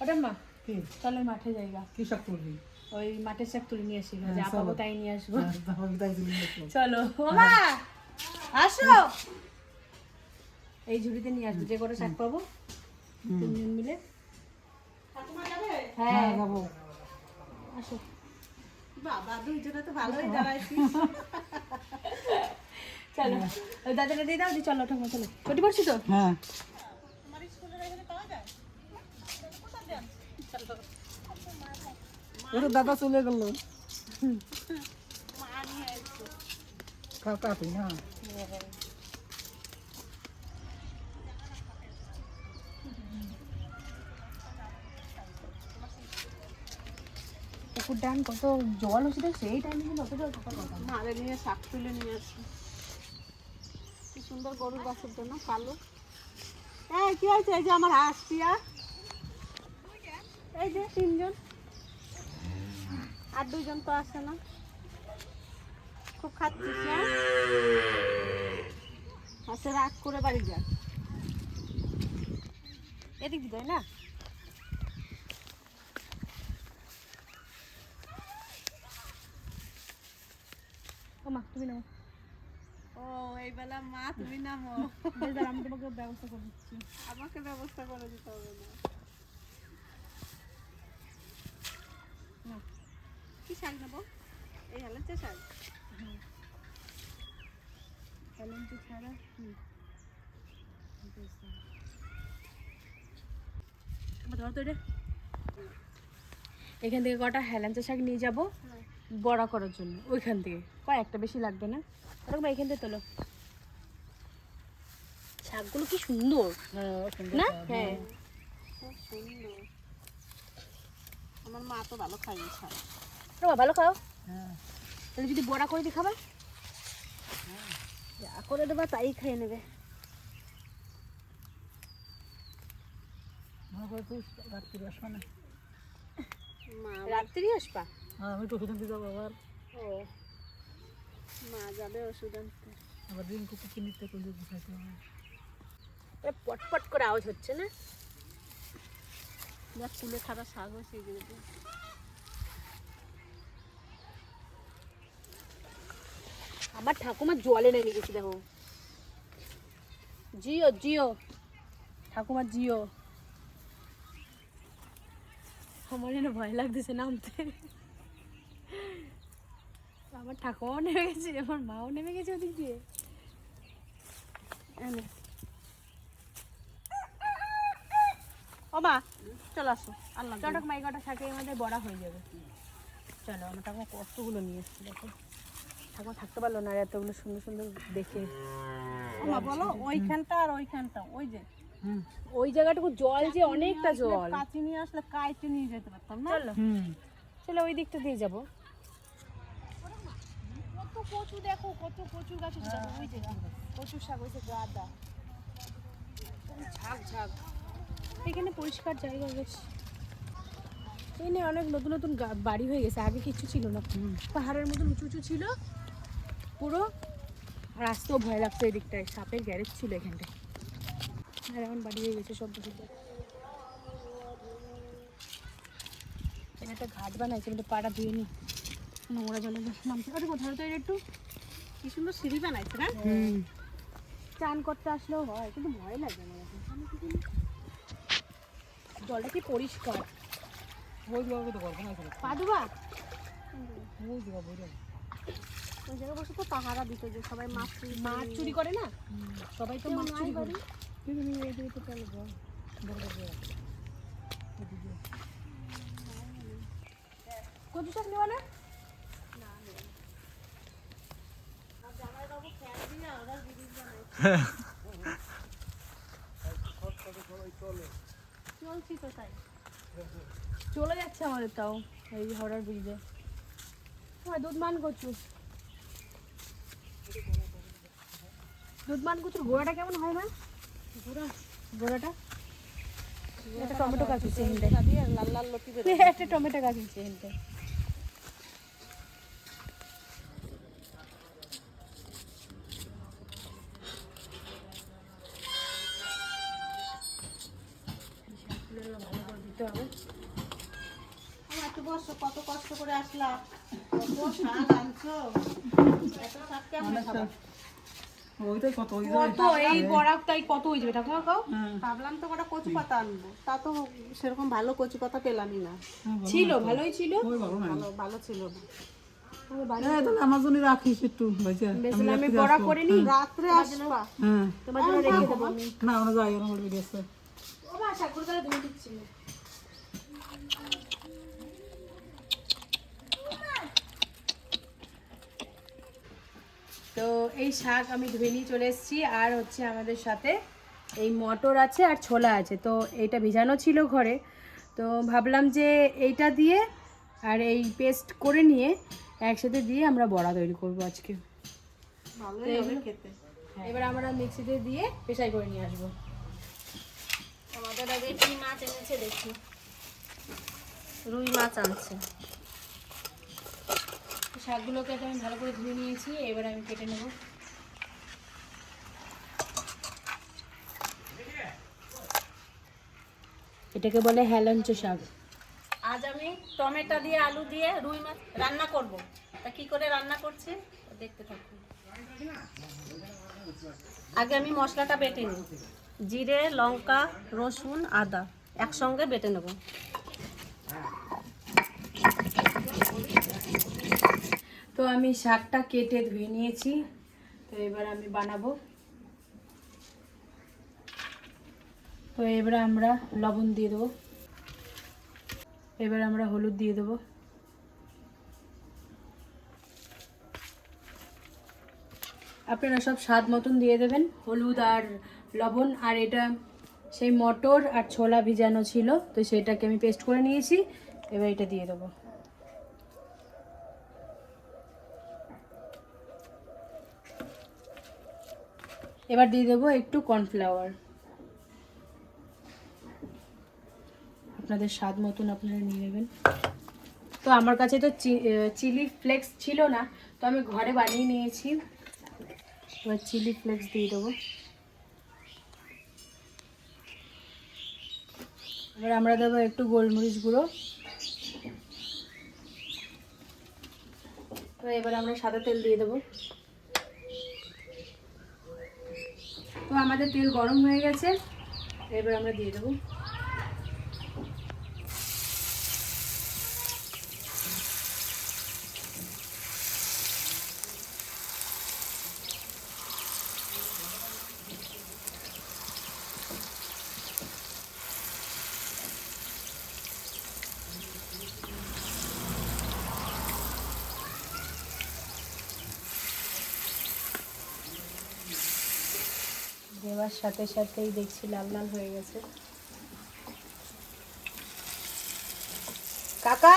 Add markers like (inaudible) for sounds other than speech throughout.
ওটা মা কি? চলো মাঠে জায়গা কি শাক তুলবি? ওই মাঠের শাক তুলে নিয়ে আসি। হ্যাঁ, যা তাই নিয়ে আসব। হ্যাঁ, তাহলে তাই তুলে নিয়ে আসব। চলো। আসো! এই ঝুড়িতে নিয়ে আসব। যে কটা শাক পাবো। তিনজন মিলে। হ্যাঁ। হ্যাঁ যাব। আসো। বাবা দুইজনে তো ভালোই দাঁড়াইছি চলো। ওই দাদাটা দিয়ে দাও দি চলো ঠাকুমা চলো। ছুটি পড়ছি তো? হ্যাঁ। ওরে দাদা চলে গেল। না? পুকুর ডান কত জল হচ্ছে দেখছ? এই টাইমে কিন্তু অত জল না। মারে নিয়ে শাক তুলে নিয়ে আসি। কি সুন্দর গরুর বাছুর জন্য কালো। এই কি হয়েছে? এই যে আমার হাঁস টিয়া। এই যে তিনজন। আর দুইজন তো আসে না। খুব খাচ্ছিস না? আচ্ছা রাগ করে বাড়ি যা। এদিক দিতে না? ও মা তুমি নাও ও এই মা তুমি নামো। বেশ আমি তোমাকে ব্যবস্থা করে দিচ্ছি। আমাকে ব্যবস্থা করে দিতে হবে না নাও। নেব। এই হেলেঞ্চি ছাড়া হুম। ধরো তো এটা। এখান থেকে কটা হেলাঞ্চা শাক নিয়ে যাব বড়া করার জন্য। ওইখান থেকে। কয়েকটা বেশি লাগবে না? ওরকম এখান থেকে তোলো। শাকগুলো কি সুন্দর। না? হ্যাঁ। আমার মা তো ভালো খাইয়ে শাক। ও ভালো খাও। হ্যাঁ। তাহলে যদি বড়া করে দিই খাবার? যা করে দেবা তাই খেয়ে নেবে। রাত্রি আসবে না? মা রাত্রি আসবা? হ্যাঁ আমি তো ওষুধ আনতে যাব আবার। ও মা যাবে ওষুধ আনতে। আবার দিন কুকুর কিনিতে করলে খাইতে হবে। পটপট করে আওয়াজ হচ্ছে না? যা ফুলে খারাপ শাক হয়েছে আমার ঠাকুমা জলে নেমে গেছে দেখো। জিও জিও। ঠাকুমা জিও। আমার যেন ভয় লাগতেছে নামতে। আমার ঠাকুমাও নেমে গেছে আমার মাও নেমে গেছে ওদিক দিয়ে। ও মা চলে আসো। আল্লাহ চটক মাইকাটা থাকে আমাদের বড়া হয়ে যাবে। চলো আমার ঠাকুমা কতগুলো নিয়ে এসছে দেখো। ঠাকুমা থাকতে পারল না আর এতগুলো সুন্দর সুন্দর দেখে। বলো ওইখানটা আর ওইখানটা ওই যে। ওই জায়গাটুকু জল যে অনেকটা জল। কাছে নিয়ে আসলে কাইটে নিয়ে যেতে পারতাম না? চলো। চলো ওই দিকটা দিয়ে যাব। কত কচু দেখো কত কচু গাছ দেখো ওই যে কচু শাক হয়েছে গাদা। ঝাঁক ঝাঁক। এখানে পরিষ্কার জায়গা বেশ। এখানে অনেক নতুন নতুন গা- বাড়ি হয়ে গেছে। আগে কিছু ছিল না। পাহাড়ের মতন উঁচু উঁচু ছিল। পুরো আর আসতেও ভয় লাগতো এই দিকটায় সাপের গ্যারেজ ছিল এখানটায়। আর এখন বাড়ি হয়ে গেছে সব কিছু এখানে একটা ঘাট বানাইছে কিন্তু পাড়া ধুয়ে নি। নোংরা জলে নামছে আরে কোথাও তো একটু কি সুন্দর সিঁড়ি বানাইছে না? চান করতে আসলেও হয় কিন্তু ভয় লাগে আমার? জলটা কি পরিষ্কার? ওই দিকে তো করব না করে পা ডুবা ওই দিকে বই যাব ওই জায়গায় বসে তো পাহারা দিত যে সবাই মাছ চুরি করে। মাছ চুরি করে না? সবাই তো মাছ চুরি করে। চলে যাও বড়। বড় ওদিকে কচু শাক নেওয়া না? চলছি তো তাই। চলে যাচ্ছে আমাদের তাও এই হাওড়ার ব্রিজে। হ্যাঁ দুধ মান কচু। দুধ মান কচুর গোড়াটা কেমন হয় না গোড়া। গোড়াটা? একটা টমেটো গাছ হচ্ছে এখানটায় লাল লাল লতি একটা টমেটো গাছ হচ্ছে এখানটায় ভালো করে দিতে করতে হবে আমার একটু বসো কত কষ্ট করে আসলাম। কত শাক আনছো। এত শাক কেমন খাব? ওইটাই কত ওই কত এই বরাকটাই কত হয়ে যাবে টাকা খাও। ভাবলাম তো কটা কচু পাতা আনব। তা তো সেরকম ভালো কচু পাতা পেলামই না। ছিল ভালোই ছিল। ভালো ভালো ছিল না। হ্যাঁ আমার জন্য রাখিস একটু আমি বড়া করে নিই। রাত্রে আসবা। হ্যাঁ। তোমার জন্য রেখে দেবো। না আমরা যাই ওরা বলবে গেছে। ও মা শাকগুলো তাহলে ধুয়ে দিচ্ছি। তো এই শাক আমি ধুয়ে নিয়ে চলে এসেছি আর হচ্ছে আমাদের সাথে এই মটর আছে আর ছোলা আছে। তো এইটা ভিজানো ছিল ঘরে। তো ভাবলাম যে এইটা দিয়ে আর এই পেস্ট করে নিয়ে একসাথে দিয়ে আমরা বড়া তৈরি করব আজকে। খেতে। এবার আমরা মিক্সিতে দিয়ে পেশাই করে নিয়ে আসব। আমাদের আগে কি মাছ এনেছে দেখি। রুই মাছ আনছে। শাকগুলোকে আমি ভালো করে ধুয়ে নিয়েছি এবার আমি কেটে নেব। এটাকে বলে হেলঞ্চ শাক। আজ আমি টমেটো দিয়ে আলু দিয়ে রুই মাছ রান্না করব। তা কি করে রান্না করছি? দেখতে থাকুন। আগে আমি মশলাটা বেটে নিই। জিরে লঙ্কা রসুন আদা একসঙ্গে বেটে নেব। তো আমি শাকটা কেটে ধুয়ে নিয়েছি। তো এবার আমি বানাবো। তো এবার আমরা লবণ দিয়ে দেবো। এবার আমরা হলুদ দিয়ে দেবো। আপনারা সব স্বাদ মতন দিয়ে দেবেন, হলুদ আর লবণ। আর এটা সেই মটর আর ছোলা ভিজানো ছিল, তো সেটাকে আমি পেস্ট করে নিয়েছি। এবার এটা দিয়ে দেবো। এবার দিয়ে দেবো একটু কর্নফ্লাওয়ার। আপনাদের স্বাদ মতন আপনারা নিয়ে নেবেন। তো আমার কাছে তো চিলি ফ্লেক্স ছিল না, তো আমি ঘরে বানিয়ে নিয়েছি। এবার চিলি ফ্লেক্স দিয়ে দেবো। এবার আমরা দেবো একটু গোলমরিচ গুঁড়ো। তো এবার আমরা সাদা তেল দিয়ে দেবো। তো আমাদের তেল গরম হয়ে গেছে। এবার আমরা দিয়ে দেবো। দেওয়ার সাথে সাথেই দেখছি লাল লাল হয়ে গেছে। কাকা!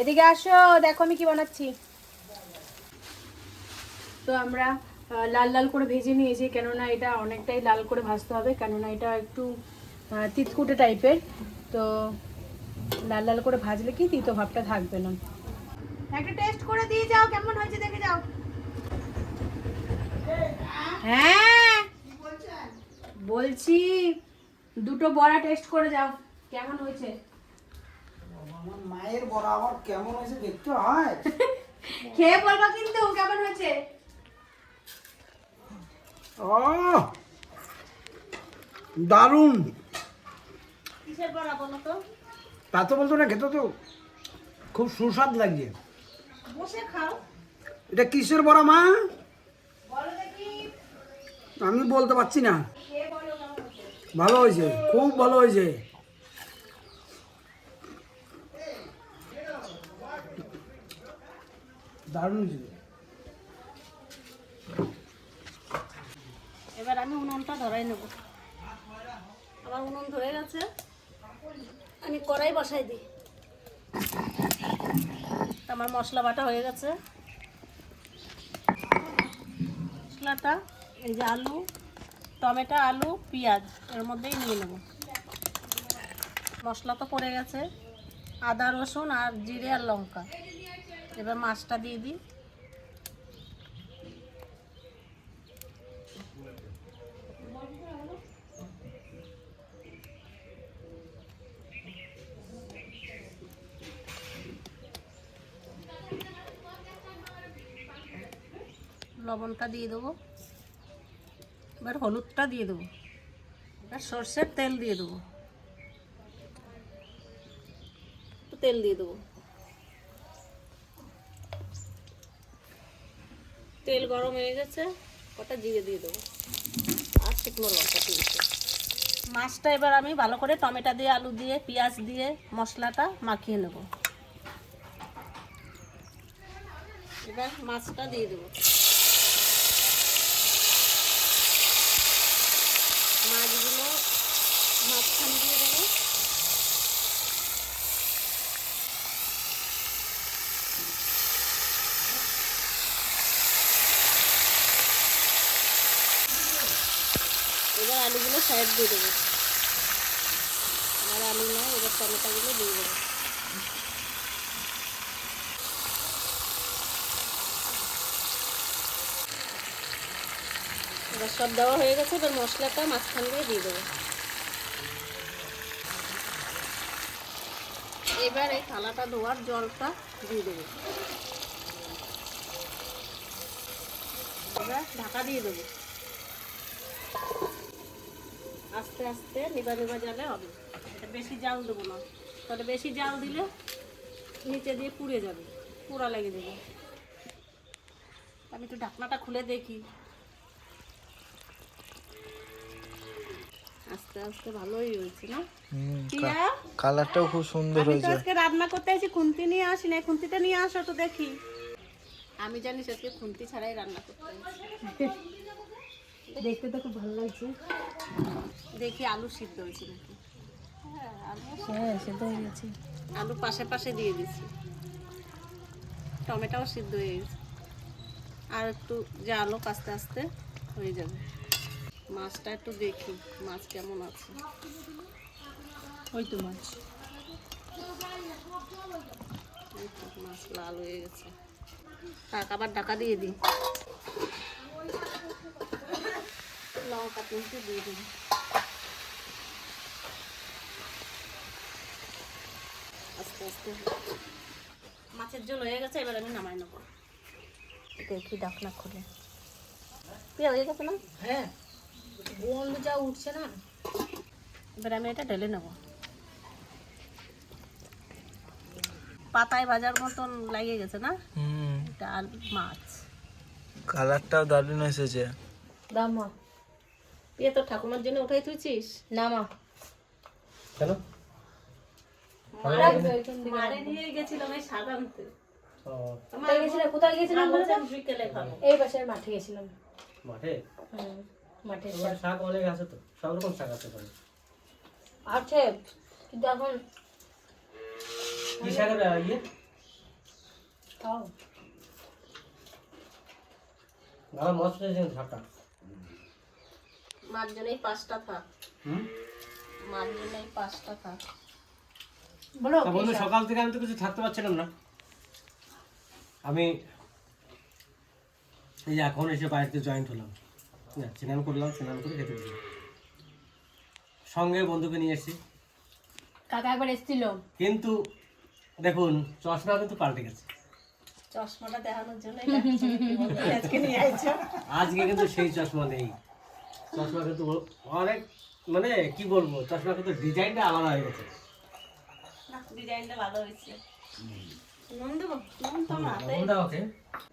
এদিকে আসো দেখো আমি কি বানাচ্ছি। তো আমরা লাল লাল করে ভেজে নিয়েছি কেননা এটা অনেকটাই লাল করে ভাজতে হবে কেননা এটা একটু তিতকুটে টাইপের। তো লাল লাল করে ভাজলে কি তিতো ভাবটা থাকবে না। একটা টেস্ট করে দিয়ে যাও কেমন হয়েছে দেখে যাও। হ্যাঁ বলছি দুটো বড়া টেস্ট করে যাও। কেমন হয়েছে? আমার মায়ের বড় আবার কেমন হয়েছে দেখতে হয়। (laughs) খেয়ে বলবা কিন্তু কেমন হয়েছে? ও দারুণ। কিসের বড়া বলো তো? তা তো বলতো না খেতে তো খুব সুস্বাদ লাগছে বসে খাও। এটা কিসের বড়া মা? বলো দেখি। আমি বলতে পারছি না খেয়ে বলো কেমন হয়েছে ভালো হয়েছে, খুব ভালো হয়েছে। দারুণ হয়েছে। এবার আমি উনুনটা ধরাই নেব। আমার উনুন ধরে গেছে। আমি কড়াই বসাই দিই। আমার মশলা বাটা হয়ে গেছে। মশলাটা, এই যে আলু টমেটো, আলু, পেঁয়াজ, এর মধ্যেই নিয়ে নেব। মশলা তো পড়ে গেছে। আদা, রসুন আর জিরে আর লঙ্কা। এবার মাছটা দিয়ে দিই। লবণটা দিয়ে দেবো। এবার হলুদটা দিয়ে দেবো। এবার সর্ষের তেল দিয়ে দেবো। তেল দিয়ে দেবো। তেল গরম হয়ে গেছে, কটা জিরে দিয়ে দেবো। আর শুকনো লঙ্কা তিনটে মাছটা এবার আমি ভালো করে টমেটো দিয়ে, আলু দিয়ে, পেঁয়াজ দিয়ে, মশলাটা মাখিয়ে নেব। এবার মাছটা দিয়ে দেবো। মাছগুলো মাঝখান দিয়ে দেবো। এবার আলুগুলো সাইড দিয়ে দেবো। আর আলু নয় এবার টমেটোগুলো দিয়ে দেবো। এবার সব দেওয়া হয়ে গেছে, এবার মশলাটা মাঝখান দিয়ে দিয়ে দেবো। এবার এই থালাটা ধোয়ার জলটা দিয়ে দেবো। এবার ঢাকা দিয়ে দেবো। আস্তে আস্তে নিবা নিবা জালে হবে। এটা বেশি জাল দেবো না। তাহলে বেশি জাল দিলে নিচে দিয়ে পুড়ে যাবে পুরা লেগে যাবে। আমি একটু ঢাকনাটা খুলে দেখি। আস্তে আস্তে ভালোই হয়েছে না? কালারটাও খুব সুন্দর হয়েছে। আজকে রান্না করতে এসেছি খুন্তি নিয়ে আসি না খুন্তিটা নিয়ে আসো তো দেখি। আমি জানিস আজকে খুন্তি ছাড়াই রান্না করতে। দেখতে তো খুব ভালো লাগছে। দেখি আলু সিদ্ধ হয়েছে নাকি? হ্যাঁ আলু হ্যাঁ সেটা হয়ে গেছে। আলু পাশে পাশে দিয়ে দিচ্ছি টমেটোও সিদ্ধ হয়ে গেছে। আর একটু জালও আস্তে আস্তে হয়ে যাবে। মাছটা একটু দেখি মাছ কেমন আছে। ওই তো মাছ। মাছ লাল হয়ে গেছে। তাক আবার ঢাকা দিয়ে দিই। লঙ্কা তিনটে দিয়ে দিই। আস্তে আস্তে। মাছের ঝোল হয়ে গেছে এবার আমি নামাই নেব। দেখি ডাকনা খুলে। হয়ে গেছে না? হ্যাঁ। গন্ধ যা উঠছে না এবার আমি এটা ঢেলে নেব। পাতায় ভাজার মতন লাগিয়ে গেছে না? ডাল মাছ। কালারটাও দারুণ এসেছে। দাম মা এ তো ঠাকুমার জন্য উঠাই তুইছিস না মা। কেন? মারে নিয়ে গেছিলাম এই কোথায় গেছিলাম এই পাশের মাঠে গেছিলাম। মাঠে? মাঠে শাক অনেক আছে তো সব রকম শাক আছে পারে আছে কিন্তু এখন কি শাকের ইয়ে? খাও ভালো মস্ত হয়েছে শাকটা। মার জন্য এই পাঁচটা থাক। হুম? মার জন্য এই পাঁচটা থাক। বলো বন্ধু সকাল থেকে আমি তো কিছু থাকতে পারছিলাম না। আমি এই এখন এসে বাড়িতে জয়েন্ট হলাম। না, স্নান করলাম স্নান করে খেতে বসলাম সঙ্গে বন্ধুকে নিয়ে এসেছি। কাকা একবার এসেছিল? কিন্তু দেখুন চশমা কিন্তু পাল্টে গেছে। চশমাটা দেখানোর জন্য আজকে নিয়ে আইছো আজকে কিন্তু সেই চশমা নেই। চশমা কিন্তু অনেক মানে কি বলব চশমা কিন্তু ডিজাইনটা আলাদা হয়ে গেছে। ডিজাইনটা ভালো হয়েছে। নুন দেবো নুন তো আমার হাতে? লবণ দাও ওকে।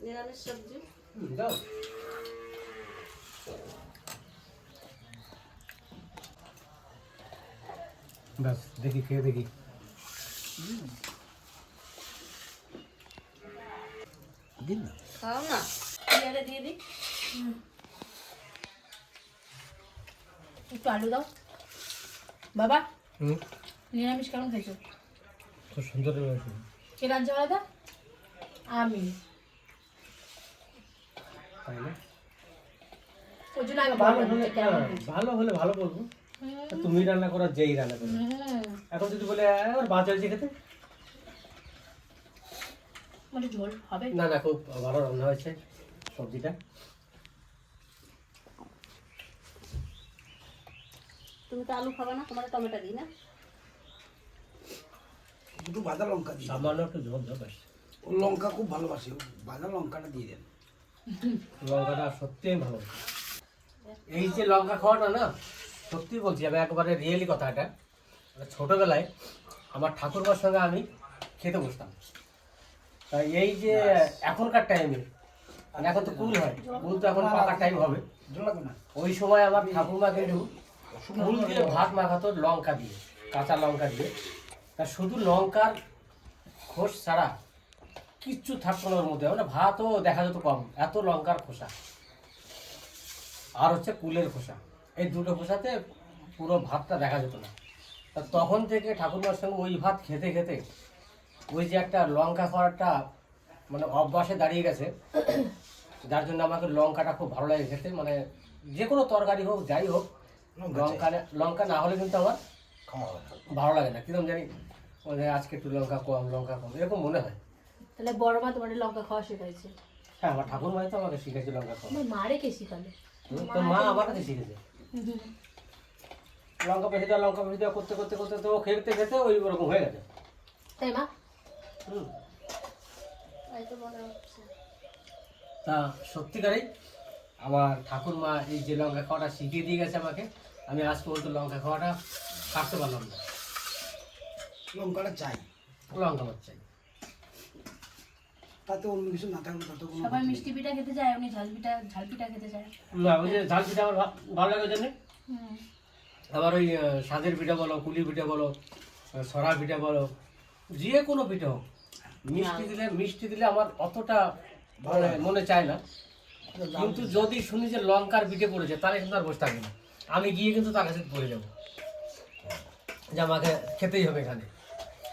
নিরামিষ সবজি। দাও। ব্যাস দেখি খেয়ে দেখি। দিন না। খাও না। পেয়ারে দিয়ে দিই। একটু আলু দাও। বাবা হুম? নিরামিষ কেমন খাইছো খুব সুন্দর হয়েছে। কে রাজ্য আলাদা আমি। তাই না? ওই জন্য আগে ভালো হলে কেমন হ্যাঁ, ভালো হলে ভালো বলব। তুমি রান্না করো যেই রান্না করো। এখন যদি বলে আর খেতে? মানে ঝোল হবে? না না খুব ভালো রান্না হয়েছে সবজিটা। তুমি তো আলু খাবে না তোমার টমেটো দিই না? একটু ভাজা লঙ্কা দিই। সামান্য একটু ঝোল ব্যাস ও লঙ্কা খুব ভালোবাসে ও ভাজা লঙ্কাটা দিয়ে দেন। লঙ্কাটা সত্যি ভালো। এই যে লঙ্কা খাওয়াটা না সত্যি বলছি আমি একবারে রিয়েলি কথা এটা। মানে ছোটবেলায় আমার ঠাকুরমার সঙ্গে আমি খেতে বসতাম। তাই এই যে এখনকার টাইমে মানে এখন তো কুল হয় কুল তো এখন পাকার টাইম হবে। ওই সময় আমার ঠাকুরমা কিন্তু কুল দিয়ে ভাত মাখাতো লঙ্কা দিয়ে কাঁচা লঙ্কা দিয়ে। তা শুধু লঙ্কার খোস ছাড়া কিচ্ছু থাকতো না ওর মধ্যে মানে ভাতও দেখা যেত কম এত লঙ্কার খোসা। আর হচ্ছে কুলের খোসা। এই দুটো খোসাতে পুরো ভাতটা দেখা যেত না। তা তখন থেকে ঠাকুরমার সঙ্গে ওই ভাত খেতে খেতে ওই যে একটা লঙ্কা খাওয়াটা মানে অভ্যাসে দাঁড়িয়ে গেছে। যার জন্য আমাকে লঙ্কাটা খুব ভালো লাগে খেতে। মানে যে কোনো তরকারি হোক যাই হোক লঙ্কা লঙ্কা না হলে কিন্তু আমার ভালো লাগে না। কীরকম জানি মানে আজকে একটু লঙ্কা কম লঙ্কা কম এরকম মনে হয়। তাহলে বড় মা তোমার লঙ্কা খাওয়া শেখাইছে। হ্যাঁ আমার ঠাকুর মাই তো আমাকে শিখেছে লঙ্কা খাওয়া। মারে কে শিখালে তো মা আমার কাছে শিখেছে। লঙ্কা পেশে দেওয়া লঙ্কা পেশে দেওয়া করতে করতে করতে তো ও খেতে খেতে ওই ওরকম হয়ে গেছে। তাই মা? হুম। তো সত্যিকারই আমার ঠাকুর মা এই যে লঙ্কা খাওয়াটা শিখিয়ে দিয়ে গেছে আমাকে আমি আজ পর্যন্ত লঙ্কা খাওয়াটা কাটতে পারলাম না। লঙ্কাটা চাই। লঙ্কা চাই। তাতে অন্য কিছু না থাকলে তাতে কোনো সবাই মিষ্টি পিঠা খেতে যায় উনি ঝাল পিঠা ঝাল পিঠা খেতে যায় না ওই যে ঝাল পিঠা আমার ভালো লাগে জন্য। আবার ওই সাজের পিঠা বলো কুলি পিঠা বলো সরা পিঠা বলো যে কোনো পিঠা হোক। মিষ্টি দিলে মিষ্টি দিলে আমার অতটা মানে মনে চায় না। কিন্তু যদি শুনি যে লঙ্কার পিঠে পড়েছে তাহলে কিন্তু আর বসে থাকবে না। আমি গিয়ে কিন্তু তার কাছে পড়ে যাব যে আমাকে খেতেই হবে এখানে।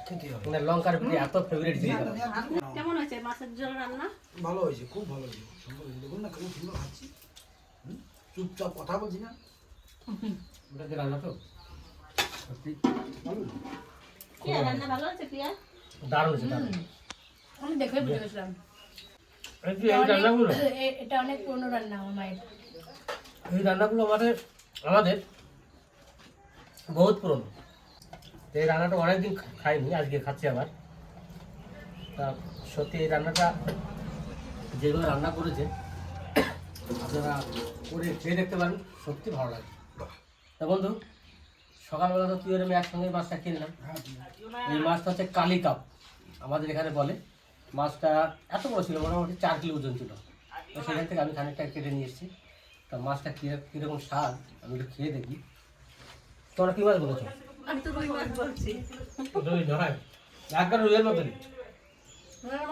খেতে হবে। মানে লঙ্কার পিঠে এত ফেভারিট জিনিস আমার। কেমন হয়েছে মাছের ঝোল রান্না? ভালো হয়েছে খুব ভালো হয়েছে সুন্দর হয়েছে। দেখুন না কেমন সুন্দর খাচ্ছি। চুপচাপ কথা বলছি না। ওটা কি রান্না তো? সত্যি? ভালো প্রিয়া রান্না ভালো হয়েছে প্রিয়া? দারুণ হয়েছে আমি দেখে বুঝে গেছিলাম। এটা অনেক পুরনো রান্না আমার মায়ের। এই রান্নাগুলো আমাদের আমাদের বহুত পুরনো। এই রান্নাটা অনেকদিন খাইনি আজকে খাচ্ছি আবার। তা সত্যি এই রান্নাটা যেগুলো রান্না করেছে আপনারা করে খেয়ে দেখতে পারেন সত্যি ভালো লাগে। তা বন্ধু সকালবেলা তো তুই আর আমি একসঙ্গে মাছটা খেয়ে নিলাম। এই মাছটা হচ্ছে কালি কাপ আমাদের এখানে বলে। মাছটা এত বড় ছিল মোটামুটি চার কিলো ওজন ছিল। তো সেখান থেকে আমি খানিকটা কেটে নিয়ে এসেছি। তা মাছটা কীরকম কীরকম স্বাদ আমি একটু খেয়ে দেখি। তোমরা কী মাছ বলেছ? আমি তো রুই মাছ বলছি। রুই নয় একবার রুইয়ের মতনই।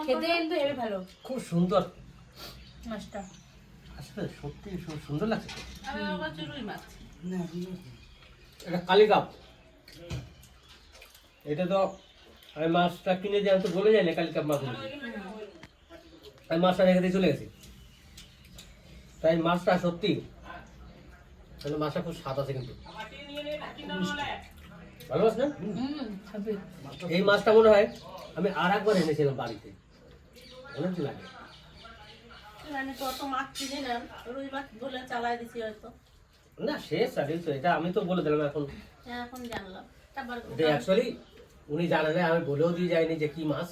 খেতে কিন্তু হেবি ভালো। খুব সুন্দর। মাছটা। আসলে সত্যি সুন্দর লাগছে আমি বলছি রুই মাছ। এটা কালি কাপ এটা তো আমি মাছটা কিনে দিয়ে আমি তো বলে যাই না কালি কাপ মাছ। আমি মাছটা রেখে দিয়ে চলে গেছি। তাই মাছটা সত্যি তাহলে মাছটা খুব স্বাদ আছে কিন্তু। ভালো মাছ না? এই মাছটা মনে হয় আমি আর একবার এনেছিলাম বাড়িতে। অনেকদিন আগে। আমি তো অত মাছ চিনি না রুই মাছ বলে চালাই দিছি হয়তো। না শেষ আর এটা আমি তো বলে দিলাম এখন। হ্যাঁ এখন জানলাম। অ্যাকচুয়ালি উনি জানেন না, আমি বলেও দিয়ে যাইনি যে কি মাছ।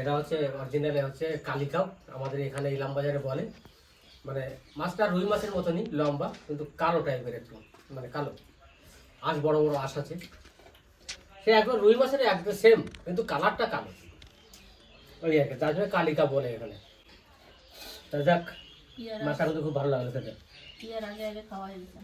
এটা হচ্ছে অরিজিনালি হচ্ছে কালিকাপ আমাদের এখানে ইলাম বাজারে বলে। মানে মাছটা রুই মাছের মতনই লম্বা কিন্তু কালো টাইপের একটু মানে কালো। আঁশ বড় বড় আঁশ আছে। সে একদম রুই মাছের একদম সেম কিন্তু কালারটা কালো। ওই আর কি তার জন্য কালিকা বলে এখানে। তা যাক পিয়ার মাছটা কিন্তু খুব ভালো লাগল খেতে। পিয়ার আগে আগে খাওয়া হয়েছে